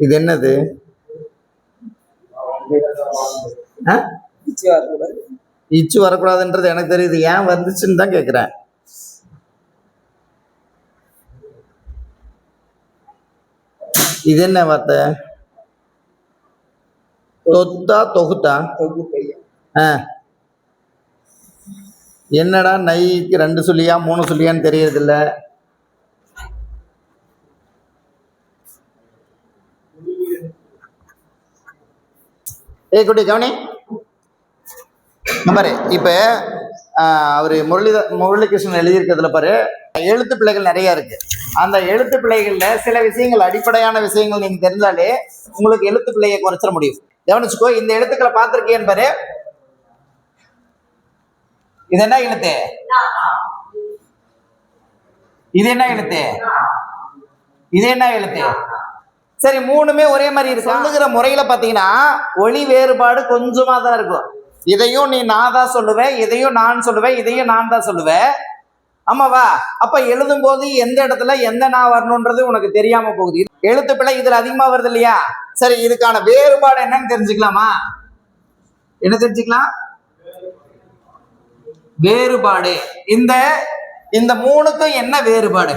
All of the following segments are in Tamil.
இது என்னது இச்சு வரக்கூடாதுன்றது எனக்கு தெரியுது. ஏன் வந்துச்சுன்னு தான் கேட்குறேன் இது என்ன வார்த்தை? தொத்தா தொகுத்தா? ஆ. என்னடா நைக்கு ரெண்டு சொல்லியா மூணு சொல்லியான்னு தெரியறதில்ல. ஏ குட்டி கவனி. இங்க பாரு இப்போ அவர் முரளித முரளிகிருஷ்ணன் எழுதியிருக்கிறதுல பாரு எழுத்து பிள்ளைகள் நிறைய இருக்கு. அந்த எழுத்து பிள்ளைகள்ல சில விஷயங்கள் அடிப்படையான விஷயங்கள் நீங்க தெரிஞ்சாலே உங்களுக்கு எழுத்து பிள்ளையை குறைச்சிட முடியும். கவனிச்சுக்கோ இந்த எழுத்துக்களை பார்த்துருக்கேன் பாரு. இது என்ன எழுத்து? இது என்ன எழுத்து? இது என்ன எழுத்து? சரி மூணுமே ஒரே மாதிரி இருக்கு? சொல்லுகிற முறையில பாத்தீங்கன்னா ஒளி வேறுபாடு கொஞ்சமா தான் இருக்கும். இதையும் நீ நான் தான் சொல்லுவேன் இதையும் நான் சொல்லுவேன் இதையும் நான் தான் சொல்லுவேன் ஆமாவா அப்ப எழுதும் போது எந்த இடத்துல எந்த நான் வரணுன்றது உனக்கு தெரியாம போகுது. எழுத்து பிள்ளை இதுல அதிகமா வருது இல்லையா? சரி இதுக்கான வேறுபாடு என்னன்னு தெரிஞ்சுக்கலாமா? என்ன தெரிஞ்சுக்கலாம்? வேறுபாடு. இந்த இந்த மூணுக்கும் என்ன வேறுபாடு?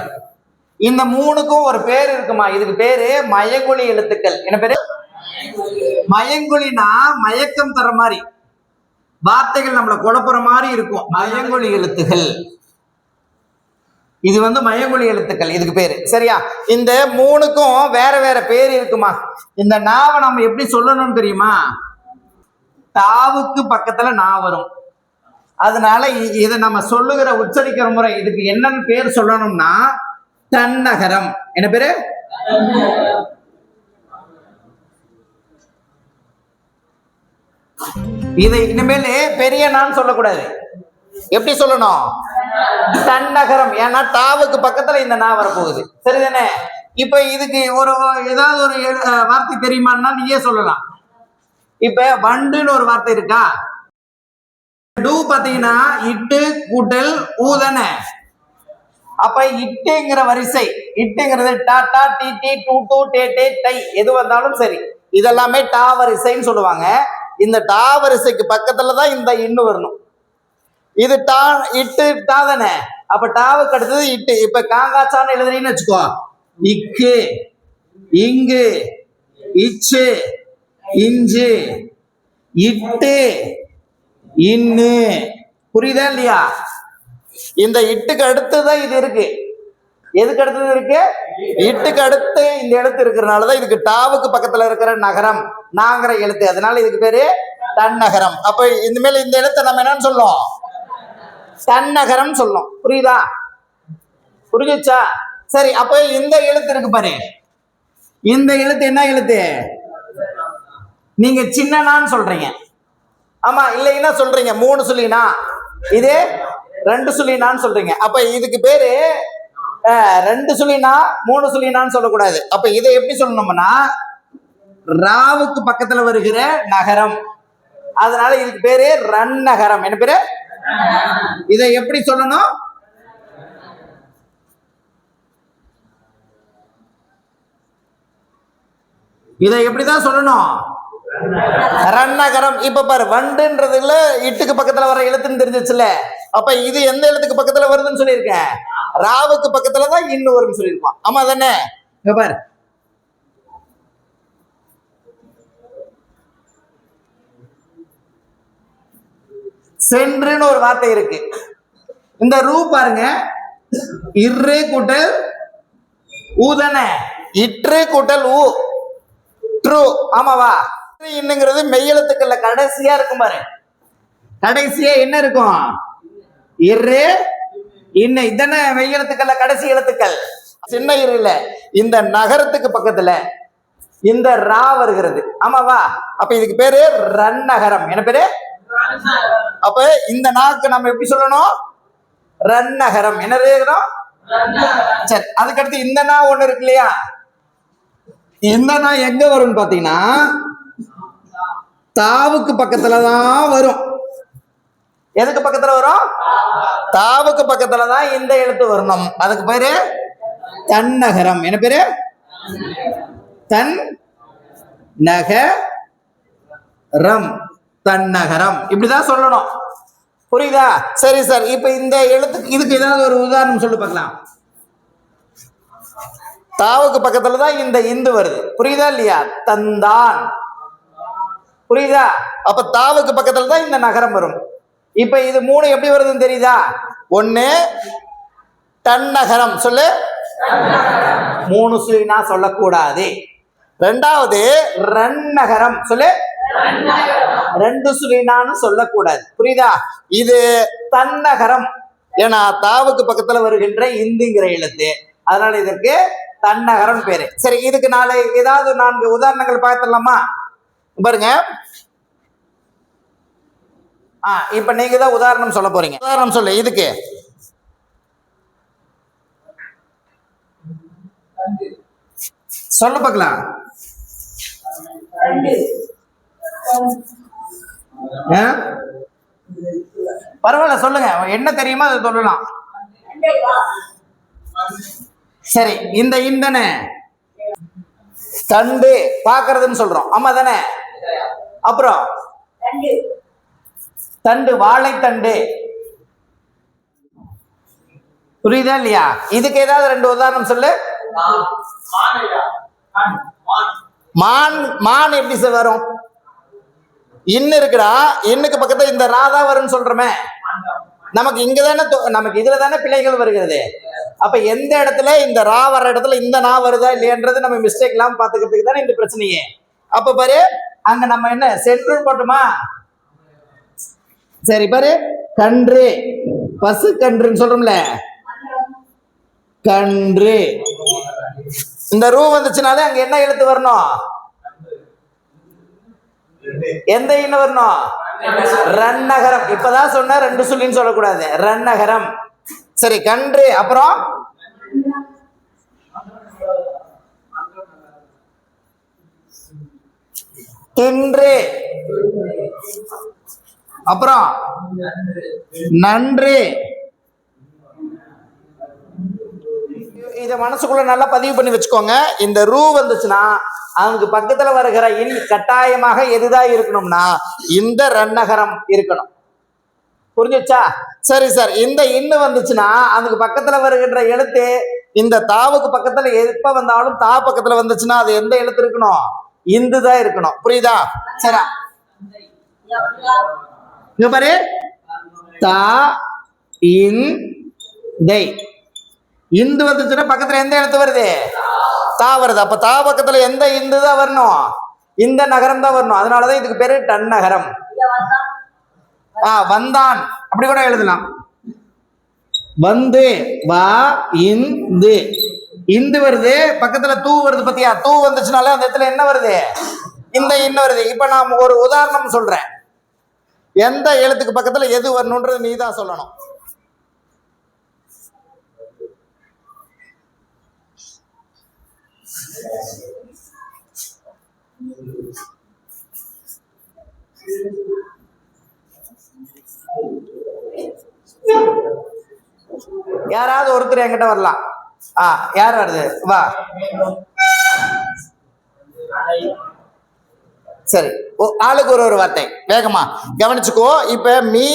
இந்த மூணுக்கும் ஒரு பேர் இருக்குமா? இதுக்கு பேரு மயங்குழி எழுத்துக்கள். என்ன பேரு? மயங்குழினா மயக்கம் தர மாதிரி. வார்த்தைகள் நம்மள குழப்புற மாதிரி இருக்கும். மயங்குழி எழுத்துகள் இது வந்து மயங்குழி எழுத்துக்கள். இதுக்கு பேரு. சரியா? இந்த மூணுக்கும் வேற வேற பேர் இருக்குமா? இந்த நாவை நம்ம எப்படி சொல்லணும்னு தெரியுமா? தாவுக்கு பக்கத்துல நா வரும். அதனால இதை நம்ம சொல்லுகிற உச்சரிக்கிற முறை இதுக்கு என்னன்னு பேர் சொல்லணும்னா தன்னகரம். என்ன பேரு? இதை இனிமேல் பெரிய நான் சொல்லக்கூடாது. எப்படி சொல்லணும்? தன்னகரம். ஏன்னா டாவுக்கு பக்கத்துல இந்த நா வரப்போகுது. சரிதானே? இப்ப இதுக்கு ஒரு ஏதாவது ஒரு வார்த்தை தெரியுமான்னா நீயே சொல்லலாம். இப்ப வண்டுன்னு ஒரு வார்த்தை இருக்கா? டூ பாத்தீங்கன்னா இட்டு கூட்டல் ஊதன அப்ப இட்டுங்கிற வரிசை இட்டுங்கிறது டா டா டி டி டூ டூ டே டே டை எது வந்தாலும் சரி. இதெல்லாமே டா வரிசைன்னு சொல்லுவாங்க. இந்த டா வரிசைக்கு பக்கத்துல தான் இந்த இன்னு வரணும். இது டா இட்டு டா தானே? அப்ப டாவுக்கு அடுத்தது இட்டு. இப்ப காங்காச்சான்னு எழுதுறீங்கன்னு வச்சுக்கோ. இக்கு இங்கு இச்சு இஞ்சு இட்டு இன்னு. புரியுதா இல்லையா? இந்த இட்டுக்கு அடுத்து தான் இது இருக்கு. எதுக்கு அடுத்தது இருக்கு? இட்டுக்கு அடுத்து இந்த எழுத்து இருக்கிறனால தான் இதுக்கு டாவுக்கு பக்கத்துல இருக்கிற நகரம் நாங்கிற எழுத்து. அதனால இதுக்கு பேரு தன்னகரம். அப்ப இனிமேல் இந்த எழுத்தை நம்ம என்னன்னு சொல்லுவோம்? தன்னகரம் சொல்லும் புரியுதா? புரிஞ்சுச்சா? சரி அப்ப இந்த எழுத்து இருக்கு பாரு. இந்த எழுத்து என்ன எழுத்து? நீங்க சின்னனான்னு சொல்றீங்க. ஆமா இல்லைன்னா சொல்றீங்க. மூணு சொல்லினா. இது ரெண்டு சுழினான்னு சொல்றீங்க. அப்ப இதுக்கு பேரு ரெண்டு சுழினா மூணு சுழினான்னு சொல்லக்கூடாது. அப்ப இதை எப்படி சொல்லணும்னா ராவுக்கு பக்கத்துல வருகிற நகரம். அதனால இதுக்கு பேரு ரன் நகரம். என்ன பேரு? இதை எப்படி சொல்லணும்? இதை எப்படிதான் சொல்லணும்? ரன்னகரம் இப்ப பாரு வண்டுன்றதுல இட்டுக்கு பக்கத்துல வர எழுத்துன்னு தெரிஞ்சிச்சுல அப்ப இது எந்த இடத்துக்கு பக்கத்துல வருதுன்னு சொல்லியிருக்கேன் ராவுக்கு பக்கத்துல தான் இன்னும் வரும்னு சொல்லியிருப்பான் ஆமா தானே பாரு. சென்றுன்னு ஒரு வார்த்தை இருக்கு. இந்த ரூ பாருங்க. இரு கூட்டல் ஊதன இற்று கூட்டல் ஊ. ட்ரூ. ஆமாவா? இன்னுங்கிறது மெய்யெழுத்துக்கள்ல கடைசியா இருக்கும் பாரு. கடைசியா என்ன இருக்கும்? இரு. இன்ன இதன மெய்யெழுத்துக்கள்ல கடைசி எழுத்துக்கள். சின்ன இரு இந்த நகரத்துக்கு பக்கத்துல இந்த ரா வருகிறது. ஆமாவா அப்ப இதுக்கு பேரு ரன் நகரம். என்ன பேரு? அப்ப இந்த நாக்கு நம்ம எப்படி சொல்லணும்? ரன் நகரம். என்ன எழுதணும் சரி அதுக்கடுத்து இந்த நா ஒண்ணு இருக்கு இல்லையா? இந்த நா எங்க வரும்னு பாத்தீங்கன்னா தாவுக்கு பக்கத்துல தான் வரும். எதுக்கு பக்கத்துல வரும்? தாவுக்கு பக்கத்துல தான் இந்த எழுத்து வரணும். அதுக்கு பேரு தன்னகரம். என்ன பேரு? தன் நக ரம் தன்னகரம். இப்படிதான் சொல்லணும். புரியுதா? சரி சார். இப்ப இந்த எழுத்துக்கு இதுக்கு ஏதாவது ஒரு உதாரணம் சொல்லி பார்க்கலாம். தாவுக்கு பக்கத்துல தான் இந்த இந்து வருது. புரியுதா இல்லையா? தந்தான். புரியுதா? அப்ப தாவுக்கு பக்கத்துல தான் இந்த நகரம் வரும். இப்ப இது மூணு எப்படி வருதுன்னு தெரியுதா? ஒண்ணு தன்னகரம். சொல்லு. மூணு சுயினா சொல்லக்கூடாது. ரெண்டாவது ரன்னகரம் சொல்லு. ரெண்டு சுழினான்னு சொல்லக்கூடாது. புரியுதா? இது தன்னகரம். ஏன்னா தாவுக்கு பக்கத்துல வருகின்ற இந்துங்கிற எழுத்து. அதனால இதற்கு தன்னகரம் பேரு. சரி இதுக்கு நாளை ஏதாவது நான்கு உதாரணங்கள் பார்த்துடலாமா? பாருங்க. ஆ இப்ப நீங்க தான் உதாரணம் சொல்ல போறீங்க. உதாரணம் சொல்லு இதுக்கு. சொல்ல பார்க்கலாம். பரவாயில்ல சொல்லுங்க. என்ன தெரியுமோ அதை சொல்லலாம். சரி இந்த இந்தனே தண்டு பாக்குறதுன்னு சொல்றோம். ஆமா தானே? அப்புறம்? தண்டு வாழைத்தண்டு. புரியுதா இல்லையா? இதுக்கு ஏதாவது ரெண்டு உதாரணம் சொல்லு. மான் மான் எப்படி சார் வரும்? இன்னு இருக்குடா. இன்னுக்கு பக்கத்துல இந்த ராதா வரும்னு சொல்றோமே. நமக்கு இங்க தானே நமக்கு இதுல தானே பிள்ளைகள் வருகிறது. அப்ப எந்த இடத்துல இந்த ரா வர்ற இடத்துல இந்த நா வருதா இல்லையன்றது நம்ம மிஸ்டேக் எல்லாம் பாத்துக்கிறதுக்கு தானே இந்த பிரச்சனையே. அப்ப பாரு அங்க நம்ம என்ன சென்று போட்டுமா? சரி பாரு. கன்று. பசு கன்றுன்னு சொல்றோம்ல. கன்று. இந்த ரூ வந்துச்சுனாலே அங்க என்ன எழுத்து வரணும்? எந்த இன்னும் வரணும்? ரன்னகரம். இப்பதான் சொன்ன ரெண்டு சொல்லின்னு சொல்லக்கூடாது. ரன்னகரம். சரி கன்று. அப்புறம்? தின்று. அப்புறம் நன்று. இத மனசுக்குள்ள நல்லா பதிவு பண்ணி வச்சுக்கோங்க. இந்த ரூ வந்துச்சுன்னா அவனுக்கு பக்கத்துல வருகிற இன் கட்டாயமாக எதுதான் இருக்கணும்னா இந்த ரன்னகரம் இருக்கணும். புரிஞ்சுச்சா? சரி சார் இந்த இன்னு வந்துச்சுன்னா அதுக்கு பக்கத்துல வருகின்ற எழுத்து இந்த தாவுக்கு பக்கத்துல எப்ப வந்தாலும் தா பக்கத்துல வந்துச்சுன்னா அது எந்த எழுத்து இருக்கணும்? இந்து தான் இருக்கணும். புரியுதா? சரி. இங்க பாரு. தா இன் தை இந்து வந்துச்சுன்னா பக்கத்துல எந்த எழுத்து வருது? தா வருது. அப்ப தா பக்கத்துல எந்த இந்து தான் வரணும்? இந்த நகரம் தான் வரணும். அதனாலதான் இதுக்கு பேரு டன் நகரம். ஆ வந்தான். அப்படி கூட எழுதலாம். வந்து வா இந்து. இந்து வருது. பக்கத்துல தூ வருது பத்தியா? தூ வந்துச்சுனாலே அந்த இடத்துல என்ன வருது? இந்த இன்னும் வருது. இப்ப நான் ஒரு உதாரணம் சொல்றேன். எந்த எழுத்துக்கு பக்கத்துல எது வரணும்ன்றது நீ தான் சொல்லணும். யாராவது ஒருத்தர் என்கிட்ட வரலாம். ஆ யார் வருது? வா. சரி. ஆளுக்கு ஒரு ஒரு வார்த்தை. வேகமா. கவனிச்சுக்கோ இப்ப மீ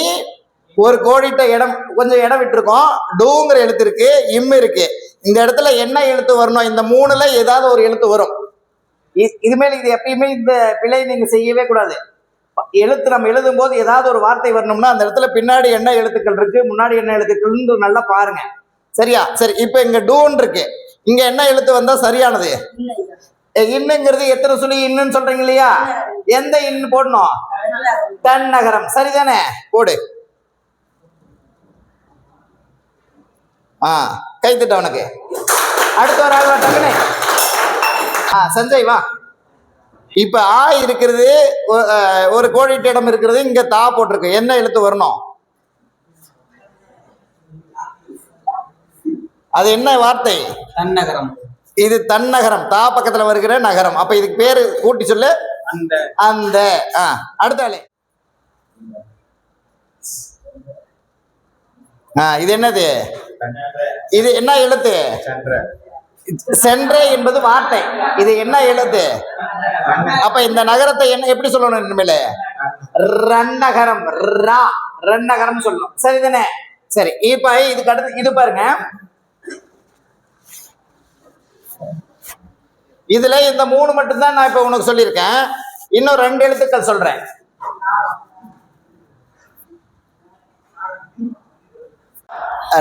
ஒரு கோடிட்ட இடம் கொஞ்சம் இடம் விட்டுருக்கோம். டூங்கிற எழுத்து இருக்கு இம் இருக்கு. இந்த இடத்துல என்ன எழுத்து வரணும்? இந்த மூணுல ஏதாவது ஒரு எழுத்து வரும். இது இதுமேல் இது எப்பயுமே இந்த பிழை நீங்க செய்யவே கூடாது. எழுத்து நம்ம எழுதும் போது ஏதாவது ஒரு வார்த்தை வரணும்னா அந்த இடத்துல பின்னாடி என்ன எழுத்துக்கள் இருக்கு முன்னாடி என்ன எழுத்துக்கள் நல்லா பாருங்க. சரியா? சரி இப்போ இங்க டூன் இருக்கு. இங்க என்ன எழுத்து வந்தா சரியானது? இன்னுங்கிறது எத்தனை சொல்லி இன்னுன்னு சொல்றீங்க இல்லையா? எந்த இன்னு போடணும்? தன் நகரம் சரிதானே? போடு. ஆ கைத்திட்ட உனக்கு அடுத்த ஒரு ஆள் டக்குனு ஆ சஞ்சய் வா. இப்ப ஆ இருக்கிறது ஒரு கோடிட்ட இடம் இருக்கிறது இங்க தா போட்டிருக்கு. என்ன எழுத்து வரணும்? அது என்ன வார்த்தை? தன்னகரம். இது தன்னகரம். தா பக்கத்துல வருகிற நகரம். அப்ப இதுக்கு பேரு கூட்டி சொல்லு. அந்த. அந்த. ஆ அடுத்த ஆளு. ஆ இது என்னது? இது என்ன எழுத்து? சென்றே. என்பது வார்த்தை. இது என்ன எழுத்து? அப்ப இந்த நகரத்தை என்ன எப்படி சொல்லணும் இனிமேல்? ரன்னகரம் ரா. ரன்னகரம் சொல்லணும். சரிதானே? சரி இப்ப இதுக்கு அடுத்து இது பாருங்க. இதுல இந்த மூணு மட்டும்தான் நான் இப்ப உனக்கு சொல்லியிருக்கேன். இன்னும் ரெண்டு எழுத்துக்கள் சொல்றேன்.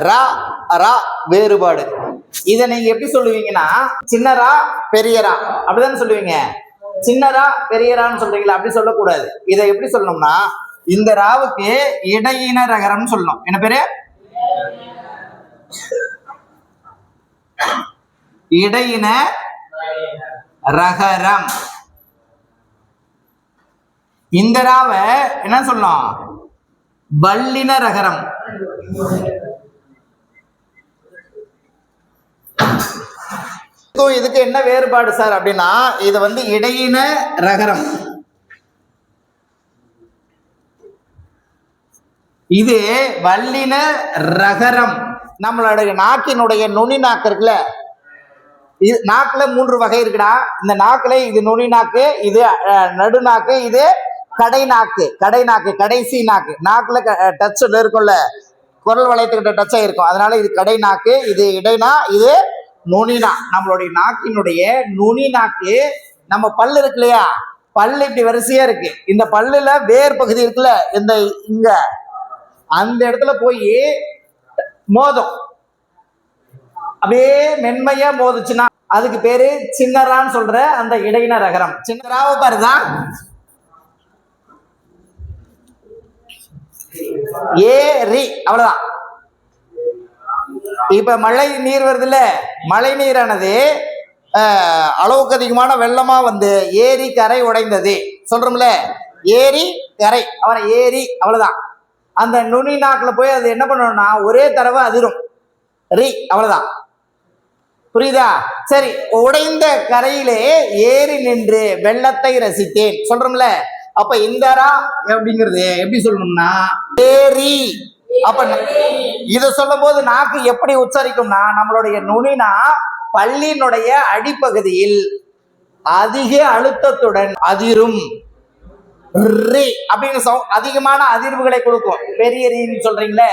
ரா ரா வேறுபாடு. இதை நீங்க எப்படி சொல்லுவீங்கன்னா சின்னரா பெரியரா அப்படிதானே சொல்லுவீங்க? சின்னரா பெரியரான்னு சொல்றீங்களா அப்படி சொல்லக்கூடாது. இதை எப்படி சொல்லணும்னா இந்த ராவுக்கு இடையின ரகரம்னு சொல்லணும். என்ன பேரு? இடையின ரகரம் இந்த ராவை என்ன சொல்லலாம்? வல்லின ரகரம். இதுக்கு என்ன வேறுபாடு சார் அப்படின்னா இது வந்து இடையின ரகரம். இது வல்லின ரகரம். நம்மளுடைய நாக்கினுடைய நுனி நாக்கு இருக்குல்ல இது நாக்குல மூன்று வகை இருக்குடா. இந்த நாக்குல இது நுனி நாக்கு இது அஹ், நடு நாக்கு இது கடை நாக்கு. கடை நாக்கு கடைசி நாக்கு. நாக்குல டச் இருக்கும்ல. குரல் வளையத்துக்கிட்ட டச் ஆயிருக்கும் அதனால இது கடை நாக்கு இது இடைநா இது நுனினா நம்மளுடைய நாக்கினுடைய நுனி நாக்கு நம்ம பல்லு இருக்கு இல்லையா? பல்லு இப்படி வரிசையா இருக்கு. இந்த பல்லுல வேர் பகுதி இருக்குல்ல? இந்த இங்க. அந்த இடத்துல போய் மோதும். அப்படியே மென்மையா மோதுச்சுன்னா அதுக்கு பேரு சின்னரான்னு சொல்ற அந்த இடையின ரகரம். சின்னராவை பாருதான் ஏ ரி அவ்வளவுதான். இப்ப மழை நீர் வருதுல்ல மழை நீரானது அளவுக்கு அதிகமான வெள்ளமா வந்து ஏரி கரை உடைந்தது. சொல்றோம்ல ஏரி கரை அவனை ஏரி அவ்வளவுதான். அந்த நுனி நாக்கில் போய் அது என்ன பண்ணணும்னா ஒரே தடவை அதிரும். ரி அவ்வளவுதான். புரியுதா? சரி உடைந்த கரையிலே ஏறி நின்று வெள்ளத்தை ரசித்தேன். சொல்றோம்ல? அப்ப இந்தரா? அப்படிங்கிறது எப்படி சொல்லணும்னா ஏரி அப்ப இத சொல்லும் போது நாக்கு எப்படி உச்சரிக்கும்னா நம்மளுடைய நுனினா பள்ளியினுடைய அடிப்பகுதியில் அதிக அழுத்தத்துடன் அதிரும். அப்படின்னு அதிகமான அதிர்வுகளை கொடுக்கும். பெரிய ரீன்னு சொல்றீங்களே?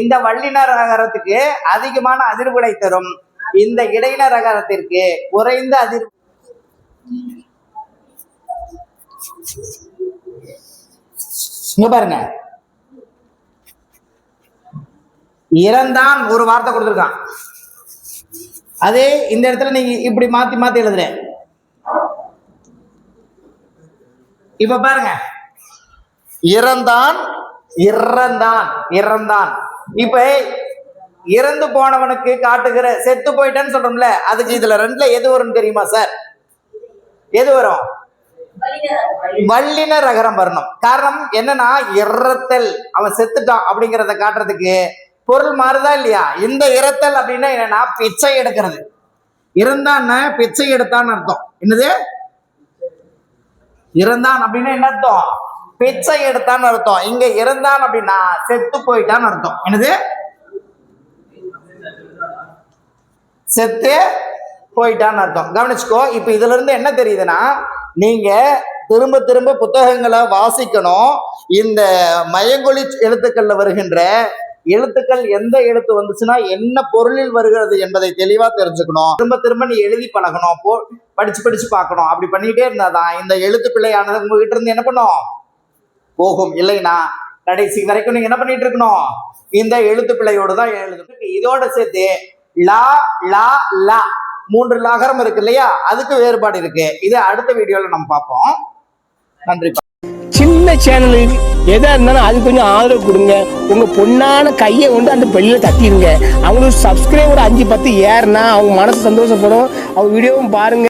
இந்த வள்ளினர் நகரத்துக்கு அதிகமான அதிர்வுகளை தரும். இந்த இடையின ரகரத்திற்கு குறைந்த அதிர் இங்க பாருங்க. இறந்தான் ஒரு வார்த்தை கொடுத்துருக்கான். அதே இந்த இடத்துல நீங்க இப்படி மாத்தி மாத்தி எழுதுற. இப்ப பாருங்க. இறந்தான் இறந்தான் இறந்தான். இப்ப இறந்து போனவனுக்கு காட்டுகிற செத்து போயிட்டேன்னு சொல்றோம்ல அதுக்கு இதுல ரெண்டுல எது வரும் தெரியுமா சார்? எது வரும்? வல்லின ரகரம் வரணும். காரணம் என்னன்னா இறத்தல். அவன் செத்துட்டான் அப்படிங்கிறத காட்டுறதுக்கு பொருள் மாறுதா இல்லையா? இந்த இறத்தல் அப்படின்னா என்னன்னா பிச்சை எடுக்கிறது. இறந்தான்னு பிச்சை எடுத்தான்னு அர்த்தம். என்னது? இறந்தான் அப்படின்னா என்ன அர்த்தம்? பிச்சை எடுத்தான்னு அர்த்தம். இங்க இறந்தான் அப்படின்னா செத்து போயிட்டான்னு அர்த்தம். என்னது? செத்து போயிட்டான்னு அர்த்தம். கவனிச்சுக்கோ இப்போ இதுல இருந்து என்ன தெரியுதுன்னா நீங்க திரும்ப திரும்ப புத்தகங்களை வாசிக்கணும். இந்த மயங்கொழி எழுத்துக்கள்ல வருகின்ற எழுத்துக்கள் எந்த எழுத்து வந்துச்சுன்னா என்ன பொருளில் வருகிறது என்பதை தெளிவா தெரிஞ்சுக்கணும். திரும்ப திரும்ப நீ எழுதி பழகணும் போ படிச்சு படிச்சு பார்க்கணும். அப்படி பண்ணிட்டே இருந்தாதான் இந்த எழுத்து பிள்ளையானது உங்ககிட்ட இருந்து என்ன பண்ணும்? போகும். இல்லைன்னா கடைசி வரைக்கும் நீங்க என்ன பண்ணிட்டு இருக்கணும்? இந்த எழுத்து பிள்ளையோடு தான் எழுது இதோட சேர்த்து லா லா லா. மூன்று லாகரம் இருக்கு இல்லையா? அதுக்கு வேறுபாடு இருக்கு. இது அடுத்த வீடியோல நம்ம பார்ப்போம். நன்றி. சின்ன சேனலுக்கு எதா இருந்தாலும் அது கொஞ்சம் ஆதரவு கொடுங்க. உங்க பொண்ணான கையை கொண்டு அந்த பெல்லில தட்டிடுங்க அவங்களுக்கு சப்ஸ்கிரைபர் அஞ்சு பத்து ஏறுனா அவங்க மனசு சந்தோஷப்படும். அவங்க வீடியோவும் பாருங்க.